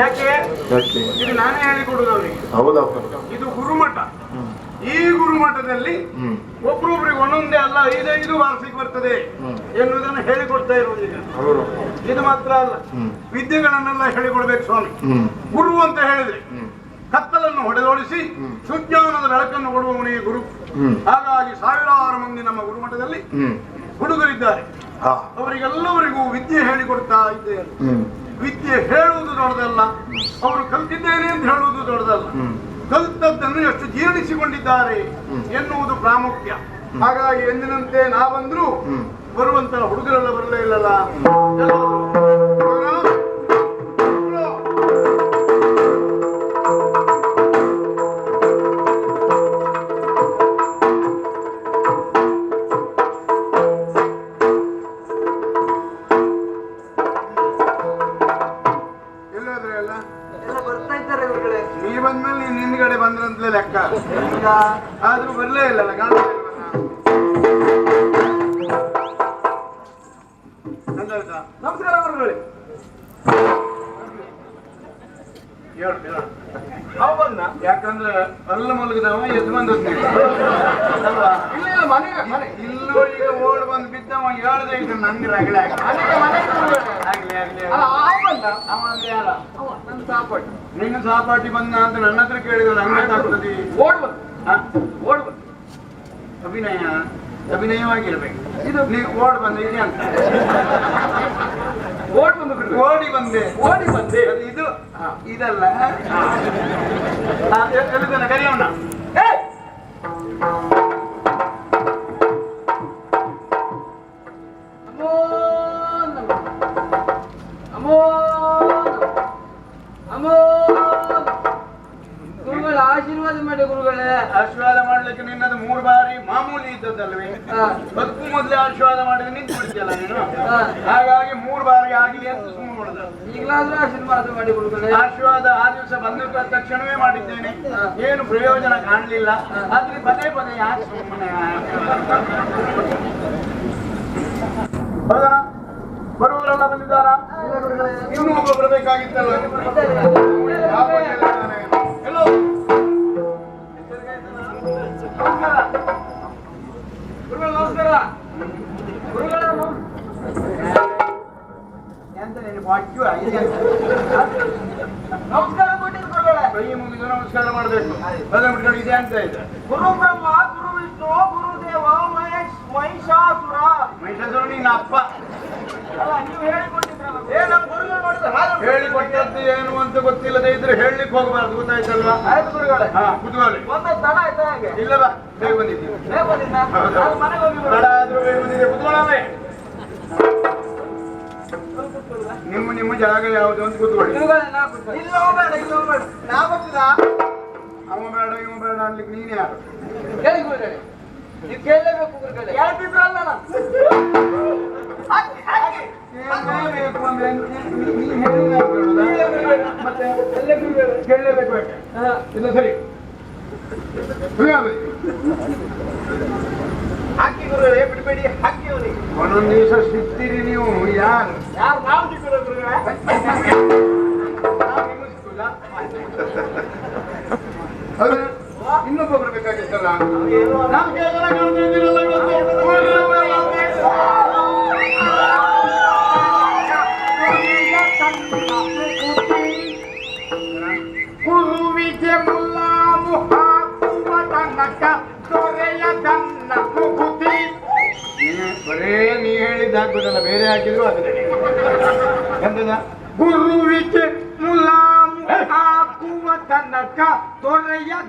ಯಾಕೆ? ಇದು ನಾನೇ ಹೇಳಿಕೊಡುದು ಅವರಿಗೆ. ಹೌದಪ್ಪ ಇದು ಗುರುಮಠ. ಈ ಗುರುಮಠದಲ್ಲಿ ಒಬ್ರೊಬ್ರಿಗೆ ಒಂದೊಂದೇ ಅಲ್ಲ ಐದೈದು ವಾರ್ಷಿಕ ಬರ್ತದೆ. ಎನ್ನುವುದನ್ನು ಹೇಳಿಕೊಡ್ತಾ ಇರುವುದಿಲ್ಲ ಇದು ಮಾತ್ರ ಅಲ್ಲ. ವಿದ್ಯೆಗಳನ್ನೆಲ್ಲ ಹೇಳಿಕೊಡ್ಬೇಕು ಸ್ವಾಮಿ. ಗುರು ಅಂತ ಹೇಳಿದ್ರೆ ಕತ್ತಲನ್ನು ಹೊಡೆದೋಡಿಸಿ. ಸುಜ್ಞಾನದ ಬೆಳಕನ್ನು ಕೊಡುವವನಿಗೆ ಗುರು. ಹಾಗಾಗಿ ಸಾವಿರಾರು ಮಂದಿ ನಮ್ಮ ಗುರುಮಠದಲ್ಲಿ ಹುಡುಗರಿದ್ದಾರೆ. ಅವರಿಗೆಲ್ಲವರಿಗೂ ವಿದ್ಯೆ ಹೇಳಿಕೊಡ್ತಾ ಇದ್ದೇನೆ. ವಿದ್ಯೆ ಹೇಳುವುದು ದೊಡ್ಡದಲ್ಲ. ಅವರು ಕಲ್ತಿದ್ದೇನೆ ಅಂತ ಹೇಳುವುದು ದೊಡ್ಡದಲ್ಲ. ಕಲ್ತದ್ದನ್ನು ಎಷ್ಟು ಜೀರ್ಣಿಸಿಕೊಂಡಿದ್ದಾರೆ ಎನ್ನುವುದು ಪ್ರಾಮುಖ್ಯ. ಹಾಗಾಗಿ ಎಂದಿನಂತೆ ನಾವಂದ್ರೂ ಬರುವಂತಹ ಬರುವಂತ ಹುಡುಗರೆಲ್ಲ ಬರಲೇ ಇಲ್ಲಲ್ಲ. ಆದ್ರೂ ಬರಲೇ? ಎಂತಾಯ್ತಾ? ನಮಸ್ಕಾರ ಗುರುಗಳೇ ಹೇಳು, ಹೇಳು. ಅವ ಬಂದ ಯಾಕಂದ್ರೆ ಅಲ್ಲ ಮಲಗಿದವ ಬಂದದ್ದು ಅಲ್ವಾ? ಮನೆ ಮನೆ. ಇಲ್ಲೂ ಈಗ ಓಡ್ ಬಂದು ಬಿದ್ದವ ಹೇಳ್ದೆ ಈಗ ನಂಗೆ ರಗಳೆ ಆಗಲಿ. ಮನೆ ಆಗ್ಲಿ ಆಗ್ಲಿ ಅಲ್ಲ ಆಗ್ಲಿ. ಅವ ಬಂದ? ಅವ ಅಂದ್ರೆ ಯಾರ ಅವ ನನ್ನ ಸಾಪಾಟಿ. ನಿನ್ನ ಸಾಪಾಟಿ ಬಂದ ಅಂತ ನನ್ನ ಹತ್ರ ಕೇಳಿದ್ರೆ ನಂಗೆ ಗೊತ್ತಾಗ್ತದೆ ಓಡ್ ಹ? ಓಡ್ ಬಂದು. ಅಭಿನಯ ಅಭಿನಯವಾಗಿರ್ಬೇಕು. ಇದು? ನೀವು ಓಡ್ ಬಂದ ಇದೆ ಅಂತ. ಓಡ್ ಬಂದು ಓಡಿ ಬಂದೆ. ಓಡಿ ಬಂದೆ. ಅದು ಇದು. ಇದಲ್ಲ. ಕರಿಯೋಣ ಏನು ಪ್ರಯೋಜನ ಕಾಣಲಿಲ್ಲ. ಆದ್ರೆ ಪದೇ ಪದೇ ಯಾಕೆ ಸುಮ್ಮನೆ ಬರುವವರೆಲ್ಲ ಬಂದಿದ್ದಾರ. ಇನ್ನೂ ಒಬ್ಬ ಬರಬೇಕಾಗಿತ್ತಲ್ಲ? ನಮಸ್ಕಾರ. ನಮಸ್ಕಾರ. ಕೈ ಮುಗಿದು ನಮಸ್ಕಾರ ಮಾಡಬೇಕು. ಅದನ್ನು ಇದೆ ಅಂತ ಇದೆ. ಗುರು ಬ್ರಹ್ಮ ಗುರು ವಿಷ್ಣು ಗುರುದೇವ ಮಹೇಶ್ ಮಹಿಷಾಸುರ. ಮಹಿಷಾಸುರ ನಿನ್ನ ಅಪ್ಪ. ಅಲ್ಲ ನೀವು ಹೇಳಿಕೊಟ್ಟಿದ್ರಲ್ಲ. ಏ ನಮ್ಮ ಗುರುಗಳು ಮಾಡಿದ್ರೆ. ಹಾಗೆ ಹೇಳಿಕೊಟ್ಟದ್ದು ಏನು ಅಂತ ಗೊತ್ತಿಲ್ಲದೆ ಇದ್ರೆ ಹೇಳಲಿಕ್ಕೆ ಹೋಗಬಾರ್ದು ಗೊತ್ತಾಯ್ತಲ್ವಾ? ಆಯ್ತು ಗುರುಗಳೇ. ಹಾ ಕುತ್ಕೊಳ್ಳಿ. ಒಂದೇ ತಡ ಆಯ್ತಾ ಹಾಗೆ? ಇಲ್ಲ ಬಾ. ಬೇಗ ಬಂದಿದ್ದೀವಿ. ಬೇಗ ಬಂದಿದ್ದ. ಮನೆಗೆ ಹೋಗಿ ತಡ ಆದ್ರೂ ಬೇಗ ಬಂದಿದೆ ಕುತ್ಕೊಳ್ಳೋಣ. ನಿಮ್ಮ ನಿಮ್ಮ ಜಾಗ ಯಾವುದು ಅಂತ ಕೂತ್ಕೊಳ್ಳಿ. ಅವ ಬೇಡ ಇವ ಬೇಡ ಅನ್ಲಿಕ್ಕೆ ನೀನು ಯಾರು? ಹೇಳಿ ಗುರುಗಳೇ. ನೀವು ಕೇಳಲೇಬೇಕು? ಮತ್ತೆ ಕೇಳಲೇಬೇಕು. ಇಲ್ಲ ಸರಿ. ಹಾಕಿ ಗುರುಗಳೇ ಬಿಡಬೇಡಿ ಹಾಕಿ ಅವನಿಗೆ. ಒಂದೊಂದು ದಿವಸ ಸಿಗ್ತೀರಿ ನೀವು ಯಾರು ಯಾರು ನಾವು ಸಿಕ್ಕಿರೋ ಗುರುಗಳೇ ನಾವು ನಿಮ್ಮನ್ನು ಸಿಕ್ಕುಲ್ಲ? ಬರೇ ನೀ ಹೇಳಿದ್ದು ಹಾಕ್ಬಿಟ್ಟಲ್ಲ ಬೇರೆ ಹಾಕಿದ್ರು ಅದು ಎಂತದ ಗುರುವಿಗೆ ಮುಲಾಮು ಹಾಕುವ ತನಕ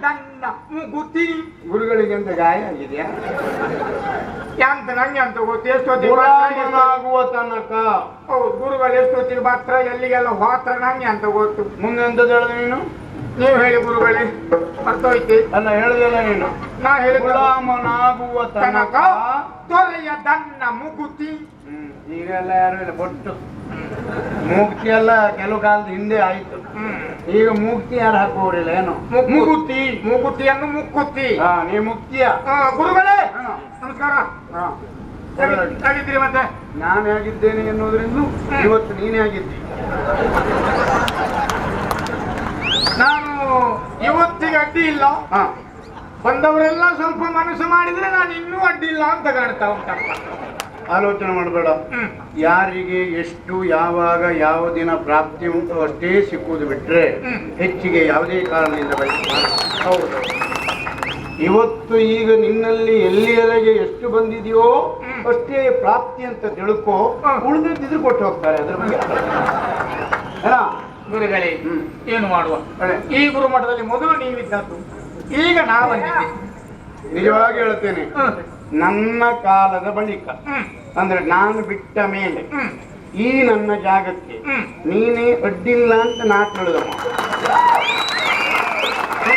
ದಂಡ ಮುಗುತಿ. ಗುರುಗಳಿಗೆ ಅಂತ ಗಾಯ ಆಗಿದೆಯಾ? ಎಂತ ನಂಗೆ ಅಂತ ಗೊತ್ತು? ಎಷ್ಟೊತ್ತಿಗೆ ಆಗುವ ತನಕ. ಹೌದು ಗುರುಗಳು ಎಷ್ಟೊತ್ತಿಗೆ ಮಾತ್ರ ಎಲ್ಲಿಗೆಲ್ಲ ಹೋತ್ರ ನಂಗೆ ಅಂತ ಗೊತ್ತು? ಮುಂದೆ ಎಂತದ್ದು ಹೇಳಿದೆ ನೀನು? ನೀವು ಹೇಳಿ ಗುರುಗಳೇ ಮರ್ತೋಯ್ತಿ ಅಲ್ಲ ಹೇಳಿದಲ್ಲ ನೀನು. ನಾ ಹೇಳಿ ಗುಲಾಮನಾಗುವ ತನಕ ದೊರೆಯದನ್ನ ಮುಗುತಿ. ಈಗೆಲ್ಲ ಯಾರು ಇಲ್ಲ ಬೊಟ್ಟು. ಮೂಕ್ತಿ ಎಲ್ಲ ಕೆಲವು ಕಾಲದ ಹಿಂದೆ ಆಯ್ತು. ಈಗ ಮುಕ್ತಿ ಯಾರು ಹಾಕುವವರಿಲ್ಲ ಏನು? ಮುಗುತಿ. ಮುಗುತಿಯನ್ನು ಮುಕ್ಕುತ್ತಿ ನೀ ಮುಕ್ತಿಯ. ಆ, ಗುರುಗಳೇ. ನಮಸ್ಕಾರ. ಹೇಗಿದ್ದೀರಿ ಮತ್ತೆ? ನಾನು ಹೇಗಿದ್ದೇನೆ ಎನ್ನುವುದರಿಂದ ಇವತ್ತು ನೀನೇ ಆಗಿದ್ದಿ. ಇಲ್ಲ. ಹಾ. ಬಂದವರೆಲ್ಲ ಸ್ವಲ್ಪ ಮನಸ್ಸು ಮಾಡಿದ್ರೆ ನಾನು ಇನ್ನೂ ಅಡ್ಡಿಲ್ಲ ಅಂತ ಕಾಣ್ತಾ ಉಂಟಪ್ಪ. ಆಲೋಚನೆ ಮಾಡಬೇಡ. ಯಾರಿಗೆ ಎಷ್ಟು ಯಾವಾಗ ಯಾವ ದಿನ ಪ್ರಾಪ್ತಿ ಉಂಟು ಅಷ್ಟೇ ಸಿಕ್ಕುವುದು ಬಿಟ್ರೆ ಹೆಚ್ಚಿಗೆ ಯಾವುದೇ ಕಾರಣದಿಂದ ಹೌದು. ಇವತ್ತು ಈಗ ನಿನ್ನಲ್ಲಿ ಎಲ್ಲಿಯವರೆಗೆ ಎಷ್ಟು ಬಂದಿದೆಯೋ ಅಷ್ಟೇ ಪ್ರಾಪ್ತಿ ಅಂತ ತಿಳ್ಕೊ. ಉಳಿದಿದ್ದು ಕೊಟ್ಟು ಹೋಗ್ತಾರೆ ಅದ್ರ ಬಗ್ಗೆ? ಗುರುಗಳೇ. ಏನು ಮಾಡುವ. ಈ ಗುರುಮಠದಲ್ಲಿ ಮೊದಲು ನೀವಿದ್ದದ್ದು ಈಗ ನಾ ಬಂದಿದ್ದೆ ನಿಜವಾಗಿ ಹೇಳ್ತೇನೆ ನನ್ನ ಕಾಲದ ಬಳಿಕ. ಅಂದ್ರೆ ನಾನು ಬಿಟ್ಟ ಮೇಲೆ ಈ ನನ್ನ ಜಾಗಕ್ಕೆ. ನೀನೇ ಅಡ್ಡಿಲ್ಲ ಅಂತ ನಾ ತಿಳಿದವ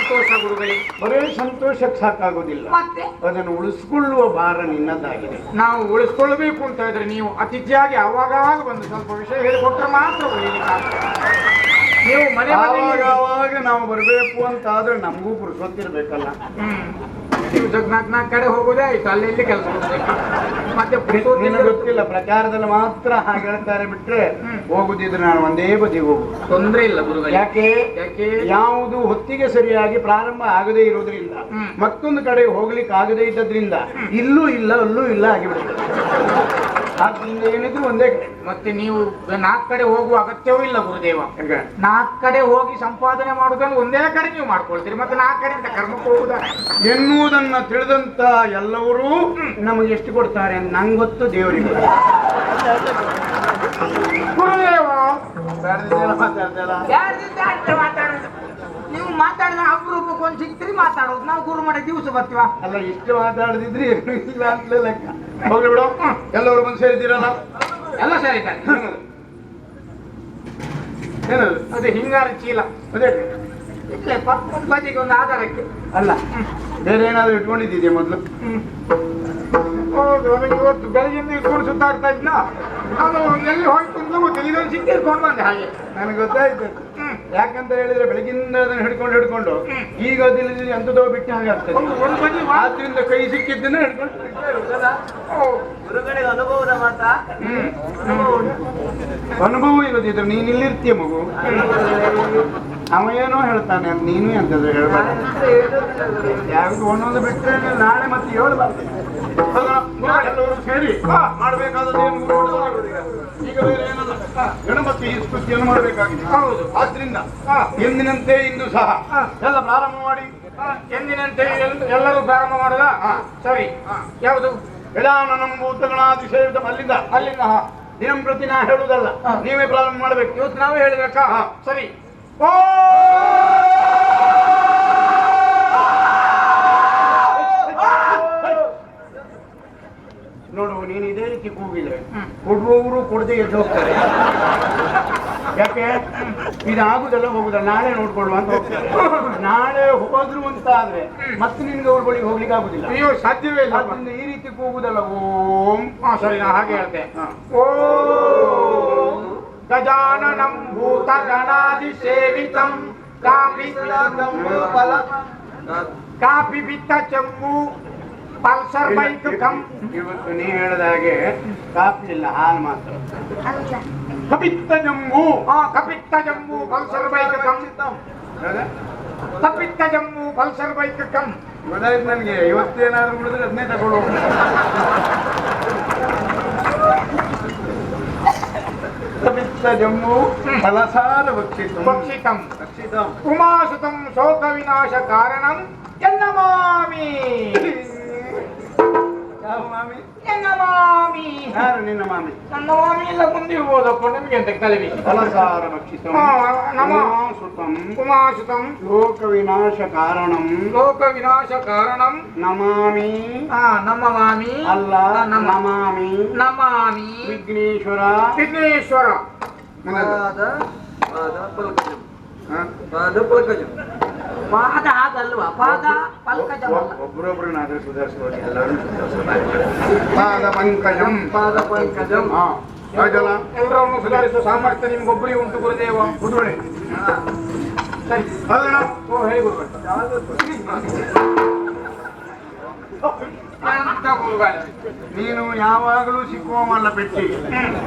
ಸಂತೋಷ ಗುರುಗಳೇ. ಬರೀ ಸಂತೋಷಕ್ಕೆ ಸಾಕಾಗೋದಿಲ್ಲ. ಮತ್ತೆ? ಅದನ್ನು ಉಳಿಸ್ಕೊಳ್ಳುವ ಭಾರ ನಿನ್ನದಾಗಿದೆ. ನಾವು ಉಳಿಸ್ಕೊಳ್ಬೇಕು ಅಂತ ಹೇಳಿದ್ರೆ ನೀವು ಅತಿಥಿಯಾಗಿ ಅವಾಗ ಬಂದು ಸ್ವಲ್ಪ ವಿಷಯ ಹೇಳಿಕೊಟ್ರೆ ಮಾತ್ರ ನೀವು ಮನೆ ಆವಾಗ ಆವಾಗ ನಾವು ಬರಬೇಕು ಅಂತ ಆದ್ರೆ ನಮಗೂ ಪುರುಸೊತ್ತಿರ್ಬೇಕಲ್ಲ ಹ್ಮ್. ದಿವ್ಸಕ್ಕೆ ನಾಲ್ಕು ನಾಲ್ಕು ಕಡೆ ಹೋಗೋದೇ ಆಯ್ತು ಅಲ್ಲಿ ಇಲ್ಲಿ ಕೆಲಸ ಮತ್ತೆ ನಿನಗೆ ಗೊತ್ತಿಲ್ಲ ಪ್ರಚಾರದಲ್ಲಿ ಮಾತ್ರ ಹಾಗೆ ಹೇಳ್ತಾರೆ ಬಿಟ್ರೆ. ಹೋಗುದಿದ್ರೆ ನಾನು ಒಂದೇ ಬದಿ ಹೋಗುದು ತೊಂದ್ರೆ ಇಲ್ಲ ಗುರುಗಳೇ. ಯಾಕೆ? ಯಾಕೆ? ಯಾವುದು ಹೊತ್ತಿಗೆ ಸರಿಯಾಗಿ ಪ್ರಾರಂಭ ಆಗದೇ ಇರೋದ್ರಿಂದ ಮತ್ತೊಂದು ಕಡೆ ಹೋಗ್ಲಿಕ್ಕೆ ಆಗದೇ ಇದ್ದದ್ರಿಂದ ಇಲ್ಲೂ ಇಲ್ಲ ಅಲ್ಲೂ ಇಲ್ಲ ಆಗಿಬಿಡುತ್ತೆ. ಆದ್ರಿಂದ ಏನಿದ್ರು ಒಂದೇ ಕಡೆ ಮತ್ತೆ ನೀವು ನಾಲ್ಕು ಕಡೆ ಹೋಗುವ ಅಗತ್ಯವೂ ಇಲ್ಲ ಗುರುದೇವ? ನಾಲ್ಕು ಕಡೆ ಹೋಗಿ ಸಂಪಾದನೆ ಮಾಡುವುದನ್ನು ಒಂದೇ ಕಡೆ ನೀವು ಮಾಡ್ಕೊಳ್ತೀರಿ. ಮತ್ತೆ ನಾಲ್ಕು ಅಂತ ಕರ್ಮಕ್ಕೆ ಹೋಗುದ? ಎನ್ನುವುದನ್ನ ತಿಳಿದಂತ ಎಲ್ಲರೂ ನಮಗೆ ಎಷ್ಟು ಕೊಡ್ತಾರೆ ಅಂತ ನಂಗೆ ಗೊತ್ತು ದೇವರಿಗೆ ಗುರುದೇವ! ಗುರುದೇವ ನೀವು ಮಾತಾಡಿದ ಅಪರೂಪಕ್ಕೆ ಒಂದು ಸಿಕ್ತಿರಿ ಮಾತಾಡೋದು. ನಾವು ಗುರು ಮಾಡಿ ದಿವಸ ಬರ್ತೀವ. ಅಲ್ಲ ಇಷ್ಟು ಮಾತಾಡದಿದ್ರೆ ಏನು ಇಲ್ಲ ಅಂತಲೇ ಲೆಕ್ಕ ಹೋಗ್ಲಿ ಬಿಡು. ಎಲ್ಲರೂ ಬಂದು ಸೇರಿದ್ದೀರಲ್ಲ ಎಲ್ಲ ಸರಿ ಏನು ಅದೇ ಹಿಂಗಾರ ಚೀಲ. ಅದೇ. ಇಲ್ಲಪ್ಪ ಒಂದು ಬದಿಗೆ ಒಂದು ಆಧಾರಕ್ಕೆ. ಅಲ್ಲ ಬೇರೆ ಏನಾದರೂ ಇಟ್ಕೊಂಡಿದ್ದೀಯ ಮೊದಲು? ಹೌದು ಇವತ್ತು ಬೆಳಗಿಂದ ಇಟ್ಕೊಂಡು ಸುತ್ತಾಡ್ತಾ ಇದ್ನ? ಅದು ಎಲ್ಲಿ ಹೋಯ್ತು ಅಂತ ಗೊತ್ತಿಲ್ಲ ಇದೊಂದು ಸಿಕ್ಕಿ ಇಟ್ಕೊಂಡು ಬಂದೆ ಹಾಗೆ. ನನಗೆ ಗೊತ್ತಾಯ್ತು. ಯಾಕಂತ ಹೇಳಿದ್ರೆ ಬೆಳಗಿಂದ ಅದನ್ನು ಹಿಡ್ಕೊಂಡು ಹಿಡ್ಕೊಂಡು ಈಗ ಅದಿಲ್ಲ ಎಂತದೋ ಬಿಟ್ಟು ಹಾಗೆ ಆಗ್ತದೆ ಆದ್ರಿಂದ ಕೈ ಸಿಕ್ಕಿದ್ದನ್ನ ಹಿಡ್ಕೊಂಡು? ಅನುಭವದ ಮಾತಾ. ಅನುಭವ ಇಲ್ಲದಿದ್ರೆ ನೀನು ಇಲ್ಲಿರ್ತೀಯ ಮಗು ಅವ ಏನೋ ಹೇಳ್ತಾನೆ ಅಂತ ನೀನು ಎಂತದ್ದು ಹೇಳ್ಬಾರ್ದು ಯಾವ್ದು ಒಂದೊಂದು ಬಿಟ್ಟರೆ ನಾಳೆ ಮತ್ತೆ ಹೇಳ್ಬಾರ್ದು? ಎಲ್ಲರೂ ಸೇರಿ. ಮಾಡಬೇಕಾದದ್ದು ಏನು? ಈಗ. ಬೇರೆ ಏನಲ್ಲ. ಗಣಪತಿ ಸ್ತುತಿಯನ್ನು ಮಾಡಬೇಕಾಗಿದೆ. ಹೌದು. ಆದ್ರಿಂದ. ಎಂದಿನಂತೆ ಇಂದು ಸಹ ಎಲ್ಲ ಪ್ರಾರಂಭ ಮಾಡಿ. ಎಂದಿನಂತೆ ಎಲ್- ಎಲ್ಲರೂ ಪ್ರಾರಂಭ ಮಾಡುದ ಸರಿ. ಯಾವುದು? ವಿಧಾನ ನಂಬೂತಗಣಾತಿಶಯದ ಅಲ್ಲಿಂದ ಅಲ್ಲಿಂದ ಹಾ. ದಿನಂಪ್ರತಿ ನಾ ಹೇಳುವುದಲ್ಲ. ನೀವೇ ಪ್ರಾರಂಭ ಮಾಡಬೇಕು. ಇವತ್ತು ನಾವೇ ಹೇಳ್ಬೇಕಾ? ಹಾ. ಸರಿ. ಓ! ನೋಡು ನೀನು ಇದೇ ರೀತಿ ಕೂಗಿದ್ರೆ. ಕೊಡುವವರು ಕೊಡದೆ ಎದ್ದು ಹೋಗ್ತಾರೆ. ಯಾಕೆ? ಇದಾಗುದಲ್ಲ ಹೋಗುದಲ್ಲ ನಾಳೆ ನೋಡ್ಕೊಳ್ಳುವ ಅಂತ ಹೋಗ್ತಾರೆ. ನಾಳೆ ಹೋದ್ರು ಅಂತ ಆದ್ರೆ ಮತ್ತೆ ನಿನ್ಗೆ ಅವ್ರ ಬಳಿಗೆ ಹೋಗ್ಲಿಕ್ಕೆ ಆಗುದಿಲ್ಲ. ಅಯ್ಯೋ ಸಾಧ್ಯವೇ ಇಲ್ಲ. ಅದರಿಂದ ಈ ರೀತಿ ಕೂಗುದಲ್ಲ ಓಂ. ಸರಿ ನಾ ಹಾಗೆ ಹೇಳ್ತೆ. ಓ ಗಜಾನನಂ ಭೂತ ಗಣಾದಿ ಸೇವಿತಂ ಕಾಪಿ ಕಾಪಿ ಬಿತ್ತ ಚೆಮ್ಮು. ಪಲ್ಸರ್ ಬೈಕ್ ಕಮ್ ಇವತ್ತು ನೀ ಹೇಳಿದ ಹಾಗೆ ಕಾಫಿ ಇಲ್ಲ ಹಾಲು ಮಾತ್ರ. ಕಪಿತ್ತ ಜಮ್ಮು. ಹಾ ಕಪಿತ್ತ ಜಮ್ಮು ಪಲ್ಸರ್ ಬೈಕ್ ಕಮ್? ಕಪಿತ್ತ ಜಮ್ಮು ಪಲ್ಸರ್ ಬೈಕ್ ಕಮ್. ಗೊತ್ತಾಯ್ತು ನನಗೆ. ಇವತ್ತೇನಾದ್ರೂ ಉಳಿದ್ರೆ ಅದನ್ನೇ ತಗೊಳ್ಳೋ ಜಮ್ಮು ಫಲಸಾರ ಭಕ್ಷಿತು ಭಕ್ಷಿತಂ ಭಕ್ಷಿತ ಉಮಾಸುತಂ ಶೋಕ ವಿನಾಶ ಕಾರಣಂ ಎನ್ನಮಾಮಿ. ಯಾವ ಮಾಮಿ ಎನ್ನಮಾಮಿ ಯಾರು ನಿನ್ನ ಮಾಮಿ ನನ್ನ ಮಾಮಿ ಎಲ್ಲ ಮುಂದಿರ್ಬೋದಪ್ಪ ನಿಮ್ಗೆ ಅಂತ ತಲೆಬಿ ಫಲಸಾರ ಭಕ್ಷಿತ ಹಾ, ನಮ- ಸುತಂ ಉಮಾಸುತಂ ಲೋಕ ವಿನಾಶ ಕಾರಣಂ ಲೋಕ ವಿನಾಶ ಕಾರಣಂ ನಮಾಮಿ ಆ ನಮ್ಮ ಮಾಮಿ ಅಲ್ಲ ಆ, ನಮ್ಮ ನಮಾಮಿ ನಮಾಮಿ ವಿಘ್ನೇಶ್ವರ ವಿಘ್ನೇಶ್ವರ ಪಾದ ಪಾದ ಪಲ್ಕಜಂ ಹ? ಪಾದ ಪಲ್ಕಜಂ ಪಾದ ಹಾಗಲ್ವಾ ಪಾದ ಪಲ್ಕಜಂ ಅಲ್ಲ ಒಬ್ಬರೊಬ್ಬರನ್ನಾದ್ರೂ ಸುಧಾರಿಸುವಾಗ ಎಲ್ಲರೂ. ಪಾದ ಪಂಕಜಂ. ಪಾದ ಪಂಕಜಂ. ಹಾ. ಹಾಗಲ್ಲ ಎಲ್ಲರನ್ನು ಸುಧಾರಿಸುವ ಸಾಮರ್ಥ್ಯ ನಿಮ್ಗೊಬ್ಬರಿಗೆ ಉಂಟು ಗುರುದೇವ. ಗುರುಗಳೇ ಸರಿ. ಅಲ್ಲಣ್ಣ ಓ ಹೇಳಿ ಗುರುಗಳೇ. ನೀನು ಯಾವಾಗಲೂ ಸಿಕ್ಕುವವಲ್ಲ ಪೆಟ್ಟಿ.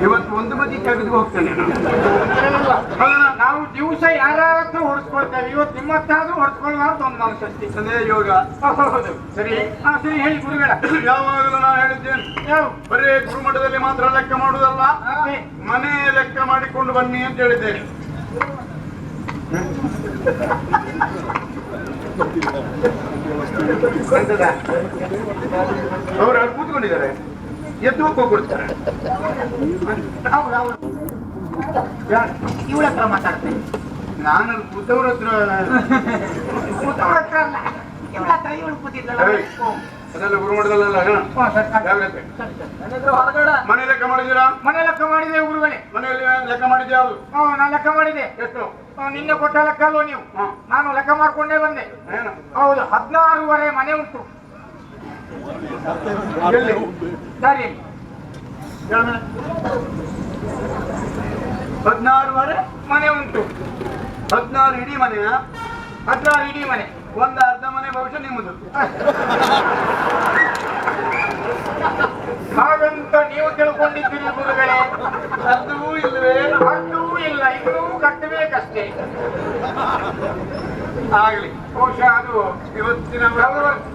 ಇವತ್ತು ಒಂದು ಬದಿ ತೆಗೆದು ಹೋಗ್ತೇನೆ? ನಾವು ದಿವಸ ಯಾರತ್ರ ಹೊಡ್ಸ್ಕೊಳ್ತೇವೆ. ಇವತ್ತು ನಿಮ್ಮ ಹತ್ರ ಆದ್ರೂ ಹೊಡ್ಸ್ಕೊಳ್ಳುವಂತ ಒಂದು ಮನಸ್ಸು ಅದೇ ಯೋಗ. ಹೌದು. ಸರಿ? ಹಾ ಸರಿ ಹೇಳಿ ಗುರುಗಳ. ಯಾವಾಗಲೂ ನಾನು ಹೇಳಿದ್ದೇನೆ. ಬರೀ ಗುರುಮಠದಲ್ಲಿ ಮಾತ್ರ ಲೆಕ್ಕ ಮಾಡುದಲ್ಲ. ಮನೆ ಲೆಕ್ಕ ಮಾಡಿಕೊಂಡು ಬನ್ನಿ ಅಂತ ಹೇಳಿದ್ದೇನೆ? ಅವ್ರು ಅಲ್ಲಿ ಕೂತ್ಕೊಂಡಿದ್ದಾರೆ. ಎದ್ದು ಹೋಗ್ಬಿಡ್ತಾರೆ. ಇವಳ ಹತ್ರ ಮಾತಾಡ್ತೇನೆ. ನಾನು ಕೂತವ್ರ ಹತ್ರ. ಕೂತವ್ರ ಹತ್ರ ಅಲ್ಲ. ಇವಳ ಹತ್ರ ಇವಳು ಕೂತಿದ್ದಲ್ಲ ಅದೆಲ್ಲ ಗುರುಮಠದಲ್ಲೆಲ್ಲ. ಜಾಗ್ರತೆ ಮನೆ ಲೆಕ್ಕ ಮಾಡಿದ್ದೀರಾ? ಮನೆ ಲೆಕ್ಕ ಮಾಡಿದೆ ಗುರುಗಳೇ. ಮನೆಯಲ್ಲಿ ಲೆಕ್ಕ ಮಾಡಿದ್ದೆ ಯಾವುದು ಹಾ ನಾನು ಲೆಕ್ಕ ಮಾಡಿದೆ. ಎಷ್ಟು? ನಿನ್ನೆ ಕೊಟ್ಟ ಲೆಕ್ಕ ಅಲ್ವ ನೀವು. ನಾನು ಲೆಕ್ಕ ಮಾಡ್ಕೊಂಡೇ ಬಂದೆ. ಹೌದು ಹದಿನಾರೂವರೆ ಮನೆ ಉಂಟು. ಸರಿ. ಹದಿನಾರುವರೆ? ಮನೆ ಉಂಟು. ಹದಿನಾರು ಇಡೀ ಮನೆಯ ಹದಿನಾರು ಇಡೀ ಮನೆ. ಒಂದು ಅರ್ಧ ಮನೆ ಭವಿಷ್ಯ ನಿಮ್ಮದು ಹಾಗಂತ ನೀವು ತಿಳ್ಕೊಂಡಿದ್ದೀರಿ ಗುರುಗಳೇ ಅರ್ಧವೂ ಇಲ್ಲವೇ ಅಷ್ಟೂ ಇಲ್ಲ ಇನ್ನೂ ಕಟ್ಟಬೇಕಷ್ಟೇ ಆಗಲಿ ಬಹುಶಃ ಅದು ಇವತ್ತಿನ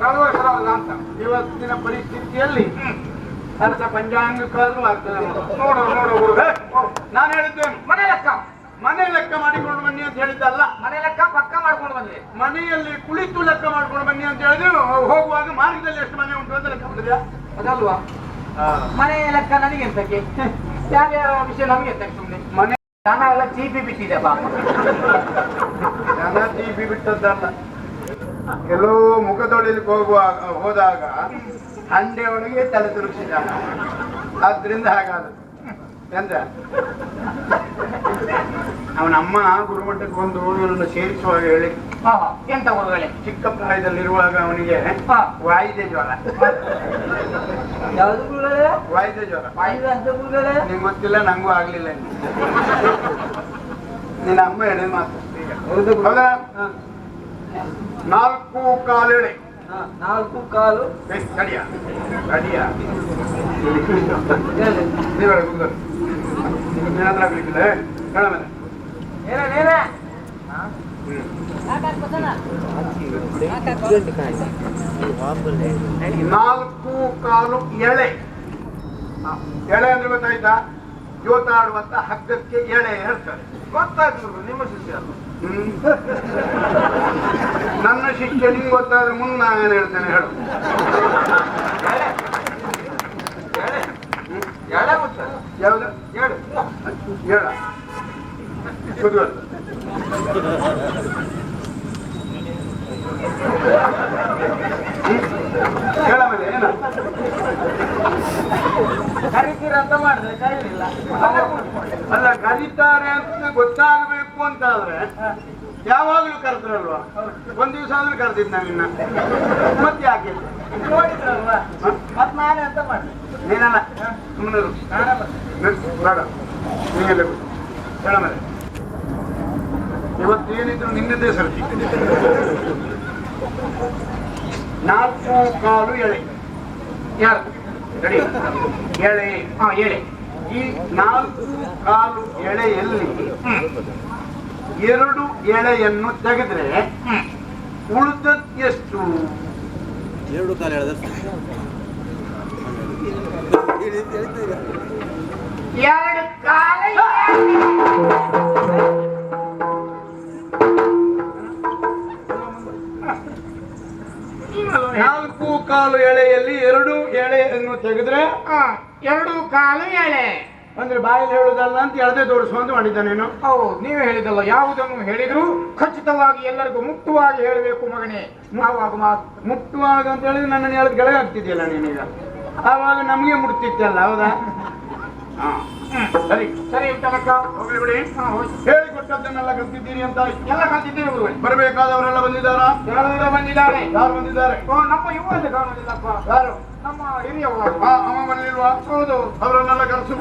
ಸರ್ವಸ್ವರವಲ್ಲ ಅಂತ ಇವತ್ತಿನ ಪರಿಸ್ಥಿತಿಯಲ್ಲಿ ಅರ್ಥ ಪಂಚಾಂಗಕ್ಕಾದ್ರೂ ಆಗ್ತದೆ ನೋಡು. ನೋಡು ಹುಡುಗ. ನಾನು ಹೇಳಿದ್ದೆ ಮನೆ ಲೆಕ್ಕ. ಮನೆ ಲೆಕ್ಕ ಮಾಡಿಕೊಂಡು ಬನ್ನಿ ಅಂತ ಹೇಳಿದ್ದಲ್ಲ. ಮನೆ ಲೆಕ್ಕ ಪಕ್ಕ ಮಾಡ್ಕೊಂಡು ಬನ್ನಿ. ಮನೆಯಲ್ಲಿ ಕುಳಿತು ಲೆಕ್ಕ ಮಾಡ್ಕೊಂಡು ಬನ್ನಿ ಅಂತ ಹೇಳಿದ್ರೆ ಹೋಗುವಾಗ ಮಾರ್ಗದಲ್ಲಿ ಎಷ್ಟು ಮನೆ ಉಂಟು ಅಂತ ಲೆಕ್ಕ ಮಾಡಿದ್ಯಾ? ಅದಲ್ವಾ? ಮನೆ ಲೆಕ್ಕ ನನಗೆ ಎಂತಕ್ಕೆ? ಯಾರ್ಯಾರ ವಿಷಯ ನಮಗೆ ಎಂತಕ್ಕೆ ಸುಮ್ಮನೆ ಮನೆ ಜನ ಎಲ್ಲ ಚೀಪಿ ಬಿಟ್ಟಿದೆ ಬಾ ಜನ ಟಿವಿ ಬಿಟ್ಟದ್ದಲ್ಲ. ಕೆಲವು ಮುಖ ತೊಳಿಲಿಕ್ಕೆ ಹೋಗುವಾಗ ಹೋದಾಗ ಹಂಡೆ ಒಳಗೆ ತಲೆ ತುರುಗಿಸಿದ ಆದ್ರಿಂದ ಹಾಗಾದ ಎಂದ? ಅವನಮ್ಮ ಗುರುಮಠಕ್ಕೆ ಬಂದು ಇವನನ್ನು ಸೇರಿಸುವಾಗ ಹೇಳಿ. ಎಂತ ಗುರುಗಳೇ? ಚಿಕ್ಕ ಪ್ರಾಯದಲ್ಲಿರುವಾಗ ಅವನಿಗೆ ವಾಯಿದೆ ಜ್ವರ. ಯಾವ್ದು ಗುರುಗಳೇ? ವಾಯಿದೆ ಜ್ವರ. ಗುರುಗಳೇ? ನಿಂಗೆ ಗೊತ್ತಿಲ್ಲ ನಂಗೂ ಆಗ್ಲಿಲ್ಲ. ನಿನ್ನ ಅಮ್ಮ ಹೇಳಿದ ಮಾತು. ಹೌದು? ನಾಲ್ಕು ಕಾಲೆಳೆ. ನಾಲ್ಕು ಕಾಲು. ಕಡಿಯ ಕಡಿಯ ಹೇಳ ಮೇಲೆ ಏನ ನಾಲ್ಕು ಕಾಲು ಎಳೆ. ಎಳೆ ಅಂದ್ರೆ ಗೊತ್ತಾಯ್ತಾ? ಜೋತಾಡುವಂತ ಹಗ್ಗಕ್ಕೆ ಎಳೆ ಹೇಳ್ತಾರೆ. ಗೊತ್ತಾಯ್ತು ನಿಮ್ಮ ಶಿಷ್ಯ ಅಲ್ಲ. ನನ್ನ ಶಿಷ್ಯ ನಿಮ್ಗೆ ಗೊತ್ತಾದ್ರೆ ಮುಂದೆ ನಾನೇನು ಹೇಳ್ತೇನೆ ಹೇಳು. ಯಾವ್ದು? ಹೇಳು. ಹೇಳ. ಕುದುರೆ ಹೇಳ ಮೇಲೆ ಏನ? ಕರಿತೀರ ಅಂತ ಮಾಡಿದ್ರೆ ಕರೀಲಿಲ್ಲ ಅಲ್ಲ ಕರೀತಾರೆ ಅಂತ ಗೊತ್ತಾಗಬೇಕು ಅಂತ ಆದ್ರೆ ಯಾವಾಗ್ಲೂ ಕರೆದ್ರಲ್ವಾ? ಒಂದ್ ದಿವಸ ಆದ್ರೂ ಕರೆದಿದ್ ನಾವಿನ್ನ ಮತ್ತೆ ಯಾಕೆ? ನೋಡಿದ್ರಲ್ವಾ? ಮತ್ ನಾನೇ ಅಂತ ಮಾಡಿ ನೀನಲ್ಲ? ಸುಮ್ಮನೆ. ಬೇಡ. ಕೂತು. ಹೇಳ ಮೇಲೆ ಇವತ್ತೇನಿದ್ರು ನಿನ್ನದೇ ಸರ್ತಿ. ನಾಲ್ಕು ಕಾಲು ಎಳೆ. ಯಾರು? ರೆಡಿ? ಎಳೆ. ಹಾ ಎಳೆ. ಈ ನಾಲ್ಕು ಕಾಲು ಎಳೆಯಲ್ಲಿ ಎರಡು ಎಳೆಯನ್ನು ತೆಗೆದ್ರೆ ಉಳಿದದ್ದು ಎಷ್ಟು? ಎರಡು ಕಾಲ ಎರಡು ಕಾಲ ನಾಲ್ಕು ಕಾಲು ಎಳೆಯಲ್ಲಿ ಎರಡು ಎಳೆಯನ್ನು ತೆಗೆದ್ರೆ ಎರಡು ಕಾಲು ಎಳೆ. ಅಂದ್ರೆ ಬಾಯಲ್ಲಿ ಹೇಳುದಲ್ಲ ಅಂತ ಎಳೆದೆ ತೋರಿಸುವಂತ ಮಾಡಿದ್ದಾನೇನು ಹೌದು ನೀವೇ ಹೇಳಿದಲ್ಲ ಯಾವುದನ್ನು ಹೇಳಿದ್ರು ಖಚಿತವಾಗಿ ಎಲ್ಲರಿಗೂ ಮುಕ್ತವಾಗಿ ಹೇಳಬೇಕು ಮಗನೇ. ಆವಾಗ ಮಾತು ಮುಟ್ಟುವಾಗ ಅಂತ ಹೇಳಿದ್ರೆ ನನ್ನನ್ನು ಹೇಳಿದ ಕೆಳಗೆ ಆಗ್ತಿದೆಯಲ್ಲ ನೀನೀಗ. ಆವಾಗ ನಮಗೆ ಮುಟ್ತಿತ್ತಲ್ಲ ಹೌದಾ. ಸರಿ. ಸರಿ ತನಕ ಹೋಗ್ಲಿ ಬಿಡಿ. ಹೇಳಿ ಕಲ್ತಿದ್ದೀರಿ ಅಂತ. ಎಲ್ಲ ಕಲ್ತಿದ್ದೀನಿ ಗುರುಗಳೇ ಬರಬೇಕಾದವರೆಲ್ಲ ಬಂದಿದ್ದಾರಾ? ಬಂದಿದ್ದಾರೆ? ಯಾರು ಬಂದಿದ್ದಾರೆ? ನಮ್ಮ ಅಂತ ಕಾಣೋದಿಲ್ಲಪ್ಪ ಯಾರು? ನಮ್ಮ ಹಿರಿಯವರು ಅಮ್ಮ ಬರಲಿಲ್ವಾ ಹೌದು ಅವರನ್ನೆಲ್ಲ ಕರೆಸು.